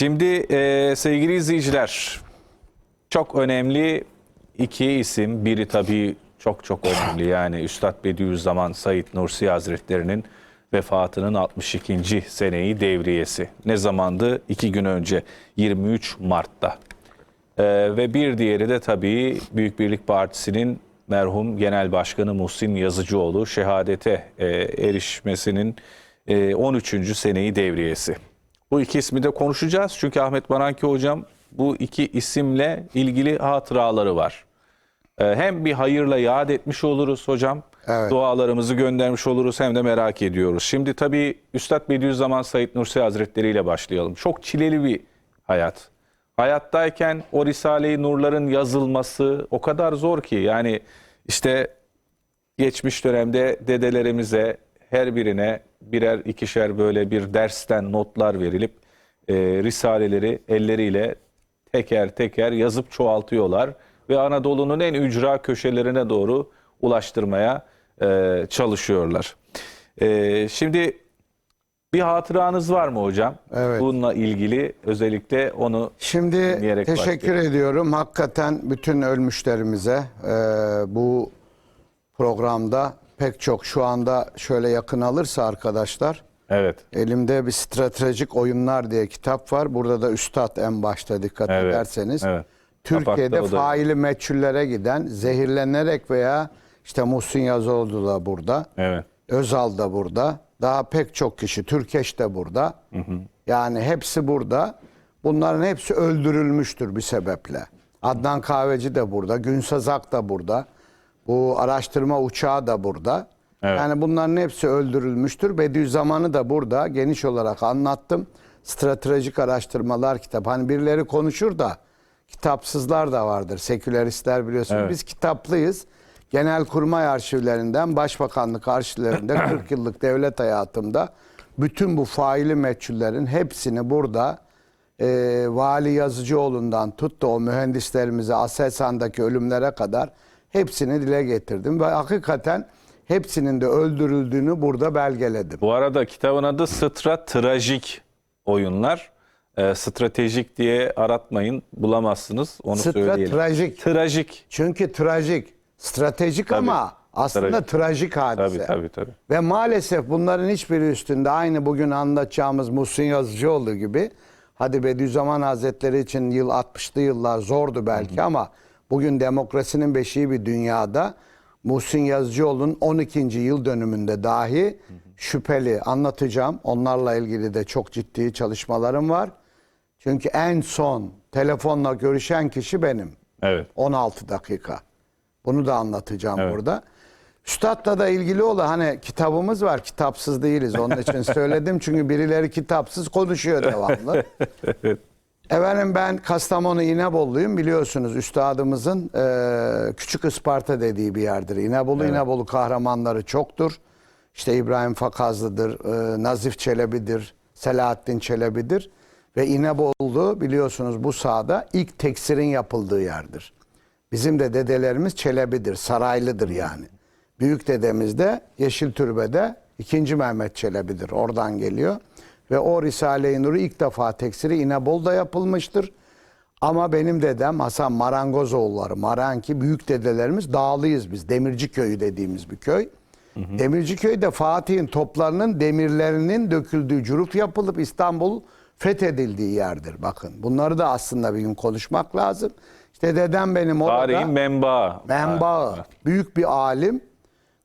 Şimdi e, sevgili izleyiciler çok önemli iki isim. Biri tabii çok çok önemli yani Üstad Bediüzzaman Said Nursi Hazretleri'nin vefatının 62. seneyi devriyesi. Ne zamandı? İki gün önce 23 Mart'ta. Ee, ve bir diğeri de tabii Büyük Birlik Partisi'nin merhum Genel Başkanı Muhsin Yazıcıoğlu şehadete e, erişmesinin e, 13. seneyi devriyesi. Bu iki ismi de konuşacağız çünkü Ahmet Baranki hocam bu iki isimle ilgili hatıraları var. Ee, hem bir hayırla yad etmiş oluruz hocam. Evet. Dualarımızı göndermiş oluruz hem de merak ediyoruz. Şimdi tabii Üstad Bediüzzaman Said Nursi Hazretleri ile başlayalım. Çok çileli bir hayat. Hayattayken o Risale-i Nurların yazılması o kadar zor ki yani işte geçmiş dönemde dedelerimize her birine birer ikişer böyle bir dersten notlar verilip e, risaleleri elleriyle teker teker yazıp çoğaltıyorlar ve Anadolu'nun en ücra köşelerine doğru ulaştırmaya e, çalışıyorlar. E, şimdi bir hatıranız var mı hocam? Evet. Bununla ilgili özellikle onu Şimdi teşekkür başlayalım. ediyorum. Hakikaten bütün ölmüşlerimize e, bu programda pek çok şu anda şöyle yakın alırsa arkadaşlar evet elimde bir stratejik oyunlar diye kitap var. Burada da Üstad en başta dikkat Evet, ederseniz. evet. Türkiye'de Kapakta da- faili meçhullere giden zehirlenerek veya işte Muhsin Yazıoğlu da burada. evet Özal da burada. Daha pek çok kişi. Türkeş de burada. Yani hepsi burada. Bunların hepsi öldürülmüştür bir sebeple. Adnan Kahveci de burada. Günsazak da burada. Bu araştırma uçağı da burada. Evet. Yani bunların hepsi öldürülmüştür. Bediüzzaman'ı da burada geniş olarak anlattım. Stratejik araştırmalar kitap. Hani birileri konuşur da kitapsızlar da vardır. Seküleristler biliyorsunuz. Evet. Biz kitaplıyız. Genelkurmay arşivlerinden, Başbakanlık arşivlerinde 40 yıllık devlet hayatımda bütün bu faili meçhullerin hepsini burada e, Vali Yazıcıoğlu'ndan tut da o mühendislerimize Aselsan'daki ölümlere kadar hepsini dile getirdim. Ve hakikaten hepsinin de öldürüldüğünü burada belgeledim. Bu arada kitabın adı Sıtra Trajik Oyunlar. Ee, stratejik diye aratmayın bulamazsınız onu Sıtra söyleyelim. trajik. Trajik. Çünkü trajik, stratejik ama aslında Trajik. trajik hadise. Tabii tabii tabii. Ve maalesef bunların hiçbiri üstünde aynı bugün anlatacağımız Muhsin Yazıcıoğlu gibi hadi Bediüzzaman Hazretleri için yıl 60'lı yıllar zordu belki ama bugün demokrasinin beşiği bir dünyada Muhsin Yazıcıoğlu'nun 12. yıl dönümünde dahi şüpheli anlatacağım. Onlarla ilgili de çok ciddi çalışmalarım var. Çünkü en son telefonla görüşen kişi benim. Evet. 16 dakika. Bunu da anlatacağım Evet. burada. Üstad'la da ilgili olan hani kitabımız var. Kitapsız değiliz. Onun için söyledim. Çünkü birileri kitapsız konuşuyor devamlı. Efendim ben Kastamonu İnebolu'yum. Biliyorsunuz üstadımızın e, Küçük Isparta dediği bir yerdir. İnebolu, İnebolu kahramanları çoktur. İşte İbrahim Fakazlı'dır, e, Nazif Çelebi'dir, Selahattin Çelebi'dir. Ve İnebolu biliyorsunuz bu sahada ilk teksirin yapıldığı yerdir. Bizim de dedelerimiz Çelebi'dir, Saraylı'dır yani. Büyük dedemiz de Yeşil Türbe'de 2. Mehmet Çelebi'dir. Oradan geliyor. Ve o Risale-i Nur'u ilk defa teksiri İnebolu'da yapılmıştır. Ama benim dedem Hasan Marangozoğulları, Maranki büyük dedelerimiz Dağlıyız biz. Demirci Köyü dediğimiz bir köy. Demirci Köy'de Fatih'in toplarının demirlerinin döküldüğü curup yapılıp İstanbul fethedildiği yerdir. Bakın bunları da aslında bir gün konuşmak lazım. İşte dedem benim orada Tarihin menbaı. menbaı, büyük bir alim.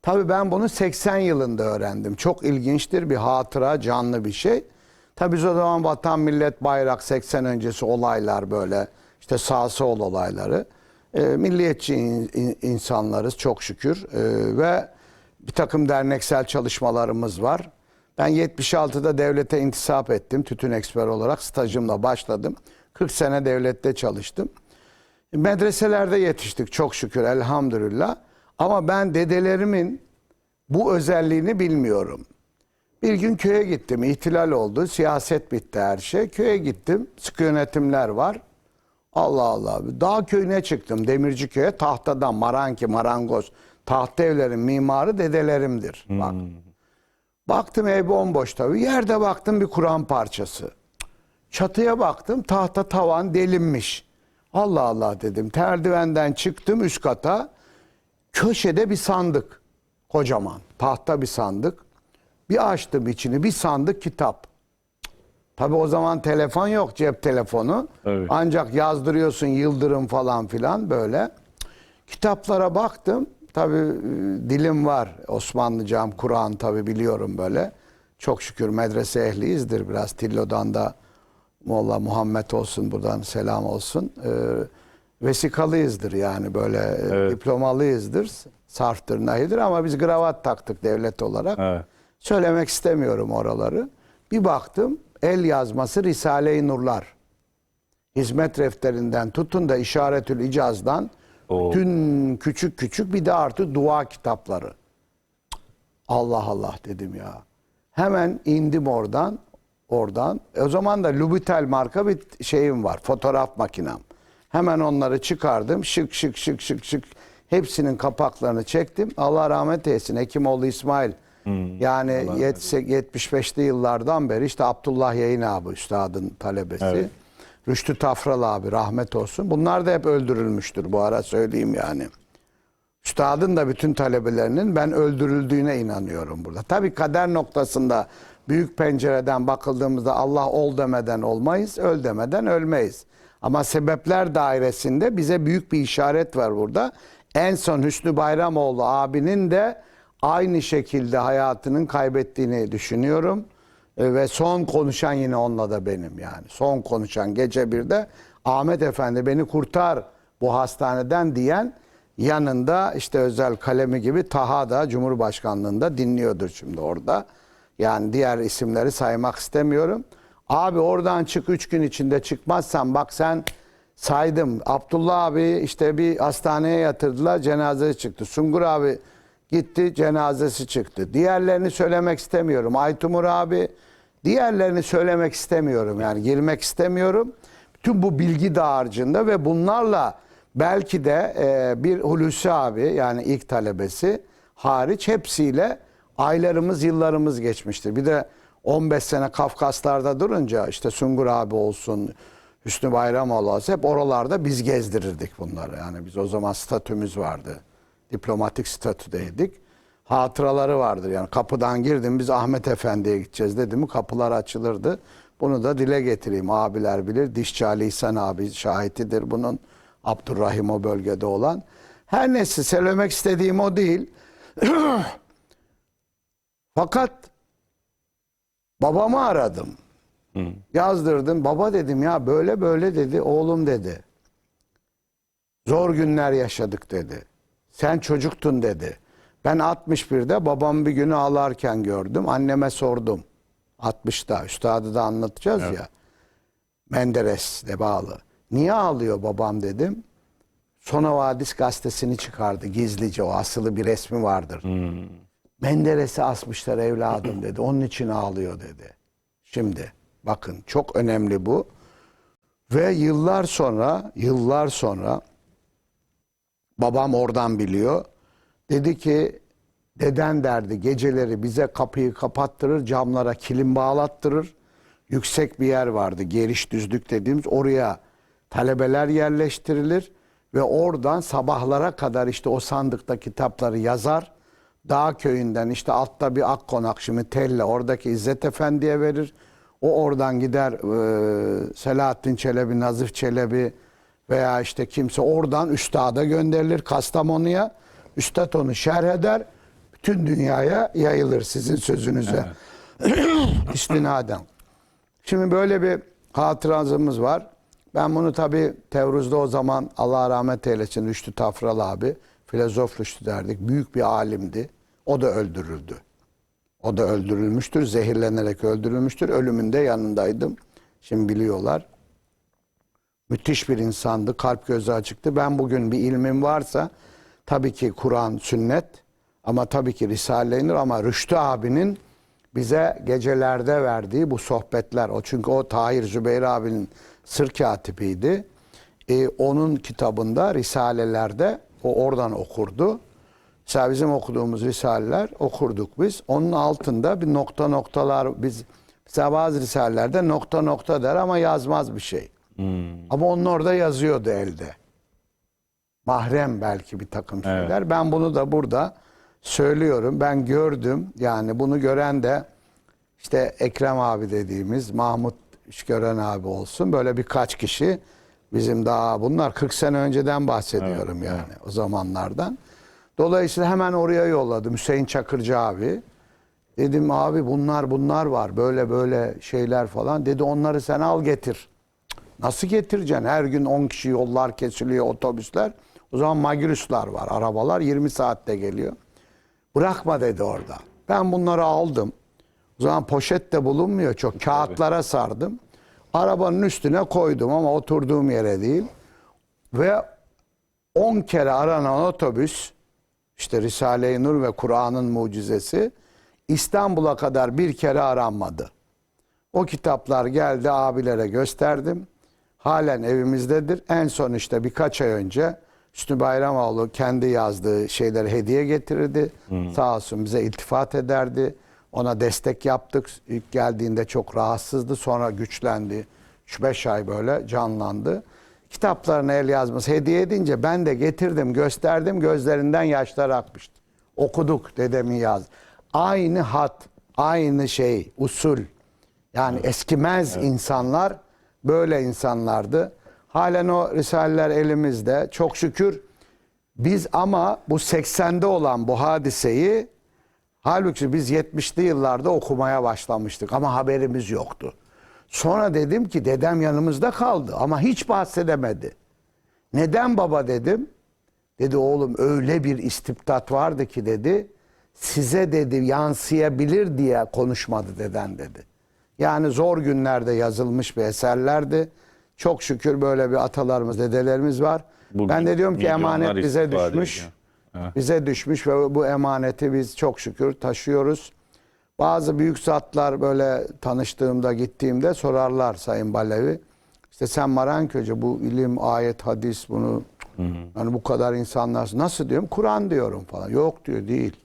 Tabii ben bunu 80 yılında öğrendim. Çok ilginçtir bir hatıra, canlı bir şey. Tabii o zaman vatan, millet, bayrak 80 öncesi olaylar böyle işte sağ sol olayları. Ee, milliyetçi in- in- insanlarız çok şükür Ee, ve bir takım derneksel çalışmalarımız var. Ben 76'da devlete intisap ettim. Tütün eksper olarak stajımla başladım. 40 sene devlette çalıştım. Medreselerde yetiştik çok şükür elhamdülillah. Ama ben dedelerimin bu özelliğini bilmiyorum. Bir gün köye gittim. ihtilal oldu. Siyaset bitti her şey. Köye gittim. Sıkı yönetimler var. Allah Allah. Dağ köyüne çıktım. Demirci köye tahtadan maranki, marangoz. Tahta evlerin mimarı dedelerimdir. Bak. Baktım ev bomboş tabii. Yerde baktım bir Kur'an parçası. Çatıya baktım tahta tavan delinmiş. Allah Allah dedim. Merdivenden çıktım üst kata. Köşede bir sandık. Kocaman. Tahta bir sandık. Bir açtım içini. Bir sandık kitap. Tabii o zaman telefon yok cep telefonu. Evet. Ancak yazdırıyorsun yıldırım falan filan böyle. Kitaplara baktım. Tabii e, dilim var. Osmanlıcam, Kur'an tabii biliyorum böyle. Çok şükür medrese ehliyizdir biraz. Tillo'dan da Molla Muhammed olsun buradan selam olsun. Ee, vesikalıyızdır yani böyle e, Evet. diplomalıyızdır. Sarftır, nahidir ama biz kravat taktık devlet olarak. Evet. Söylemek istemiyorum oraları. Bir baktım el yazması Risale-i Nurlar. Hizmet defterinden tutun da İşaretül İcaz'dan Oo. bütün küçük küçük bir de artı dua kitapları. Allah Allah dedim ya. Hemen indim oradan. Oradan. E o zaman da Lubitel marka bir şeyim var. Fotoğraf makinem. Hemen onları çıkardım. Şık şık şık şık şık. Hepsinin kapaklarını çektim. Allah rahmet eylesin. Hekimoğlu İsmail. Yani yet- 75'li yıllardan beri işte Abdullah Yayın abi üstadın talebesi. Evet. Rüştü Tafral abi rahmet olsun. Bunlar da hep öldürülmüştür bu ara söyleyeyim yani. Üstadın da bütün talebelerinin ben öldürüldüğüne inanıyorum burada. Tabii kader noktasında büyük pencereden bakıldığımızda Allah ol demeden olmayız, öl demeden ölmeyiz. Ama sebepler dairesinde bize büyük bir işaret var burada. En son Hüsnü Bayramoğlu abinin de aynı şekilde hayatının kaybettiğini düşünüyorum. E, Ve son konuşan yine onunla da benim yani. Son konuşan gece birde Ahmet Efendi beni kurtar bu hastaneden diyen yanında işte özel kalemi gibi Taha da Cumhurbaşkanlığında dinliyordur şimdi orada. Yani diğer isimleri saymak istemiyorum. Abi oradan çık üç gün içinde çıkmazsan bak sen saydım. Abdullah abi işte bir hastaneye yatırdılar cenazesi çıktı. Sungur abi gitti cenazesi çıktı. Diğerlerini söylemek istemiyorum. Aytumur abi diğerlerini söylemek istemiyorum. Yani girmek istemiyorum. Bütün bu bilgi dağarcığında ve bunlarla belki de e, bir Hulusi abi yani ilk talebesi hariç hepsiyle aylarımız yıllarımız geçmiştir. Bir de 15 sene Kafkaslar'da durunca işte Sungur abi olsun Hüsnü Bayramoğlu olsun hep oralarda biz gezdirirdik bunları. Yani biz o zaman statümüz vardı. Diplomatik statüdeydik. Hatıraları vardır yani kapıdan girdim biz Ahmet Efendi'ye gideceğiz dedi mi kapılar açılırdı. Bunu da dile getireyim abiler bilir. Dişçi Ali İhsan abi şahitidir bunun. Abdurrahim o bölgede olan. Her neyse söylemek istediğim o değil. Fakat babamı aradım. Yazdırdım. Baba dedim ya böyle böyle dedi. Oğlum dedi. Zor günler yaşadık dedi. Sen çocuktun dedi. Ben 61'de babamı bir günü ağlarken gördüm. Anneme sordum. 60'da. Üstadı da anlatacağız ya. Menderes'le bağlı. Niye ağlıyor babam dedim. Sona Vadis gazetesini çıkardı gizlice. O asılı bir resmi vardır. Menderes'i asmışlar evladım dedi. Onun için ağlıyor dedi. Şimdi bakın çok önemli bu. Ve yıllar sonra, yıllar sonra babam oradan biliyor. Dedi ki deden derdi geceleri bize kapıyı kapattırır, camlara kilim bağlattırır. Yüksek bir yer vardı, geriş düzlük dediğimiz oraya talebeler yerleştirilir ve oradan sabahlara kadar işte o sandıkta kitapları yazar. Dağ köyünden işte altta bir ak konak şimdi telle oradaki İzzet Efendi'ye verir. O oradan gider Selahattin Çelebi, Nazif Çelebi veya işte kimse oradan üstada gönderilir Kastamonu'ya. Üstad onu şerh eder. Bütün dünyaya yayılır sizin sözünüze. İstinaden. Şimdi böyle bir hatıramız var. Ben bunu tabii Tevruz'da o zaman Allah rahmet eylesin Rüştü Tafral abi, filozof Rüştü derdik. Büyük bir alimdi. O da öldürüldü. O da öldürülmüştür. Zehirlenerek öldürülmüştür. Ölümünde yanındaydım. Şimdi biliyorlar. Müthiş bir insandı. Kalp gözü açıktı. Ben bugün bir ilmim varsa tabii ki Kur'an, sünnet ama tabii ki Risale-i Nur ama Rüştü abinin bize gecelerde verdiği bu sohbetler. O çünkü o Tahir Zübeyir abinin sır katibiydi. Ee, onun kitabında Risalelerde o oradan okurdu. Mesela bizim okuduğumuz Risaleler okurduk biz. Onun altında bir nokta noktalar biz Mesela bazı risalelerde nokta nokta der ama yazmaz bir şey. Ama onun orada yazıyordu elde. Mahrem belki bir takım şeyler. Ben bunu da burada söylüyorum. Ben gördüm. Yani bunu gören de işte Ekrem abi dediğimiz Mahmut İşgören abi olsun. Böyle birkaç kişi bizim daha bunlar 40 sene önceden bahsediyorum yani o zamanlardan. Dolayısıyla hemen oraya yolladım Hüseyin Çakırcı abi. Dedim abi bunlar bunlar var böyle böyle şeyler falan. Dedi onları sen al getir. Nasıl getireceksin? Her gün 10 kişi yollar kesiliyor otobüsler. O zaman Magiruslar var arabalar 20 saatte geliyor. Bırakma dedi orada. Ben bunları aldım. O zaman poşet de bulunmuyor çok. Kağıtlara sardım. Arabanın üstüne koydum ama oturduğum yere değil. Ve 10 kere aranan otobüs işte Risale-i Nur ve Kur'an'ın mucizesi İstanbul'a kadar bir kere aranmadı. O kitaplar geldi abilere gösterdim. Halen evimizdedir. En son işte birkaç ay önce Hüsnü Bayramoğlu kendi yazdığı şeyleri hediye getirirdi. Sağ olsun bize iltifat ederdi. Ona destek yaptık. İlk geldiğinde çok rahatsızdı. Sonra güçlendi. 3-5 ay böyle canlandı. Kitaplarını el yazması hediye edince ben de getirdim gösterdim. Gözlerinden yaşlar akmıştı. Okuduk dedemin yaz. Aynı hat, aynı şey, usul. Yani eskimez insanlar böyle insanlardı. Halen o risaleler elimizde. Çok şükür biz ama bu 80'de olan bu hadiseyi halbuki biz 70'li yıllarda okumaya başlamıştık ama haberimiz yoktu. Sonra dedim ki dedem yanımızda kaldı ama hiç bahsedemedi. Neden baba dedim? Dedi oğlum öyle bir istibdat vardı ki dedi. Size dedi yansıyabilir diye konuşmadı deden dedi. Yani zor günlerde yazılmış bir eserlerdi. Çok şükür böyle bir atalarımız, dedelerimiz var. Bugün ben de diyorum ki emanet bize düşmüş. Evet. Bize düşmüş ve bu emaneti biz çok şükür taşıyoruz. Bazı büyük zatlar böyle tanıştığımda gittiğimde sorarlar Sayın Balevi. İşte sen Maranköy'ce bu ilim, ayet, hadis bunu yani bu kadar insanlar nasıl diyorum? Kur'an diyorum falan. Yok diyor değil.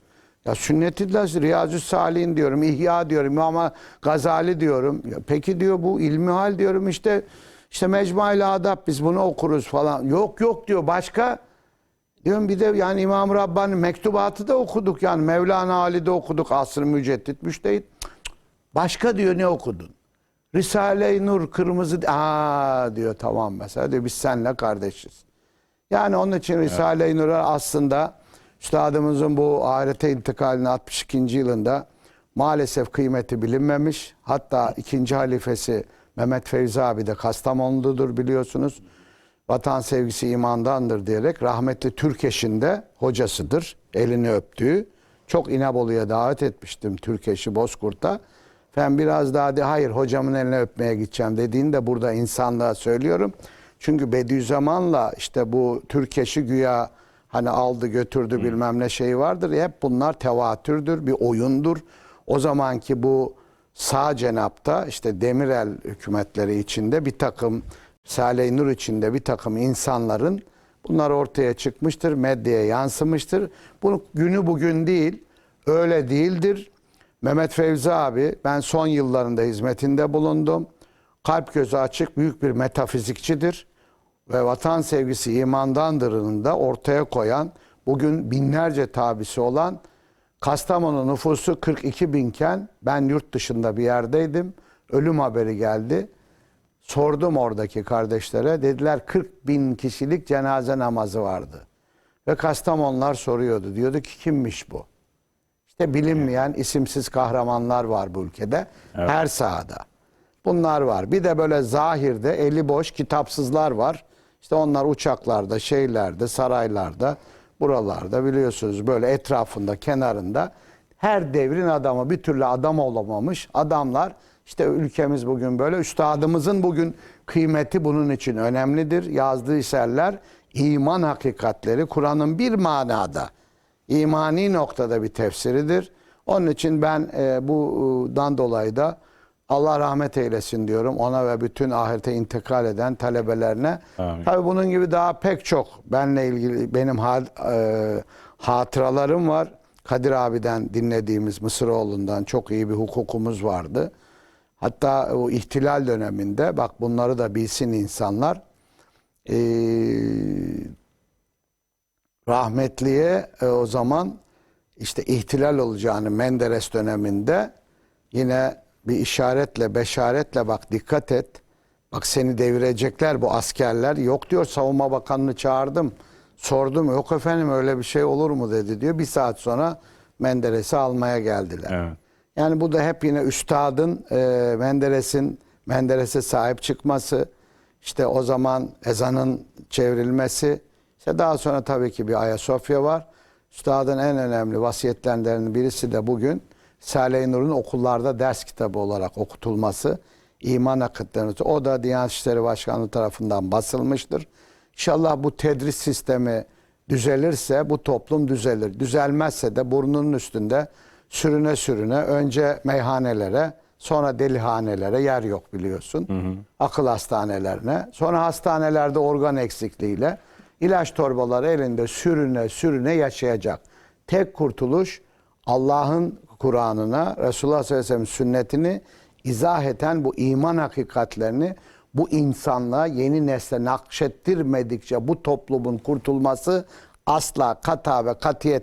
Ya sünnet-i Lazi, Riyazü Salih'in diyorum, İhya diyorum, ama Gazali diyorum. Ya peki diyor bu ilmi hal diyorum işte işte Mecmuail Adab biz bunu okuruz falan. Yok yok diyor başka. Diyorum bir de yani İmam Rabbani mektubatı da okuduk yani Mevlana Ali'de okuduk asr-ı müceddit müştehit. Başka diyor ne okudun? Risale-i Nur kırmızı aa diyor tamam mesela diyor biz seninle kardeşiz. Yani onun için Risale-i Nur'a aslında üstadımızın bu ahirete intikalinin 62. yılında maalesef kıymeti bilinmemiş. Hatta ikinci halifesi Mehmet Fevzi abi de Kastamonu'ludur biliyorsunuz. Vatan sevgisi imandandır diyerek rahmetli Türkeş'in de hocasıdır. Elini öptüğü. Çok İnebolu'ya davet etmiştim Türkeş'i Bozkurt'a. Ben biraz daha de hayır hocamın elini öpmeye gideceğim dediğini de burada insanlığa söylüyorum. Çünkü Bediüzzaman'la işte bu Türkeş'i güya hani aldı götürdü bilmem ne şeyi vardır. ya, Hep bunlar tevatürdür, bir oyundur. O zamanki bu sağ cenapta işte Demirel hükümetleri içinde bir takım Salih Nur içinde bir takım insanların bunlar ortaya çıkmıştır, medyaya yansımıştır. Bunu günü bugün değil, öyle değildir. Mehmet Fevzi abi ben son yıllarında hizmetinde bulundum. Kalp gözü açık büyük bir metafizikçidir ve vatan sevgisi imandandırını da ortaya koyan bugün binlerce tabisi olan Kastamonu nüfusu 42 binken ben yurt dışında bir yerdeydim. Ölüm haberi geldi. Sordum oradaki kardeşlere. Dediler 40 bin kişilik cenaze namazı vardı. Ve Kastamonlar soruyordu. Diyordu ki kimmiş bu? İşte bilinmeyen isimsiz kahramanlar var bu ülkede. Her sahada. Bunlar var. Bir de böyle zahirde eli boş kitapsızlar var. İşte onlar uçaklarda, şeylerde, saraylarda, buralarda biliyorsunuz böyle etrafında, kenarında her devrin adamı bir türlü adam olamamış adamlar. İşte ülkemiz bugün böyle. Üstadımızın bugün kıymeti bunun için önemlidir. Yazdığı eserler iman hakikatleri Kur'an'ın bir manada imani noktada bir tefsiridir. Onun için ben e, bundan dolayı da Allah rahmet eylesin diyorum ona ve bütün ahirete intikal eden talebelerine. Amin. Tabii bunun gibi daha pek çok benle ilgili benim ha- e, hatıralarım var. Kadir abiden dinlediğimiz Mısıroğlu'ndan çok iyi bir hukukumuz vardı. Hatta o ihtilal döneminde bak bunları da bilsin insanlar. Ee, rahmetliye e, o zaman işte ihtilal olacağını Menderes döneminde yine bir işaretle, beşaretle bak dikkat et. Bak seni devirecekler bu askerler. Yok diyor savunma bakanını çağırdım. Sordum yok efendim öyle bir şey olur mu dedi diyor. Bir saat sonra Menderes'i almaya geldiler. Evet. Yani bu da hep yine üstadın e, Menderes'in Menderes'e sahip çıkması, işte o zaman ezanın çevrilmesi, işte daha sonra tabii ki bir Ayasofya var. Üstadın en önemli vasiyetlerinden birisi de bugün Salih Nur'un okullarda ders kitabı olarak okutulması, iman akıtlarını. O da Diyanet İşleri Başkanlığı tarafından basılmıştır. İnşallah bu tedris sistemi düzelirse bu toplum düzelir. Düzelmezse de burnunun üstünde sürüne sürüne önce meyhanelere sonra delihanelere yer yok biliyorsun. Akıl hastanelerine. Sonra hastanelerde organ eksikliğiyle ilaç torbaları elinde sürüne sürüne yaşayacak. Tek kurtuluş Allah'ın Kur'an'ına, Resulullah sallallahu aleyhi ve sellem sünnetini izah eden bu iman hakikatlerini bu insanlığa yeni nesle nakşettirmedikçe bu toplumun kurtulması asla kata ve katiyet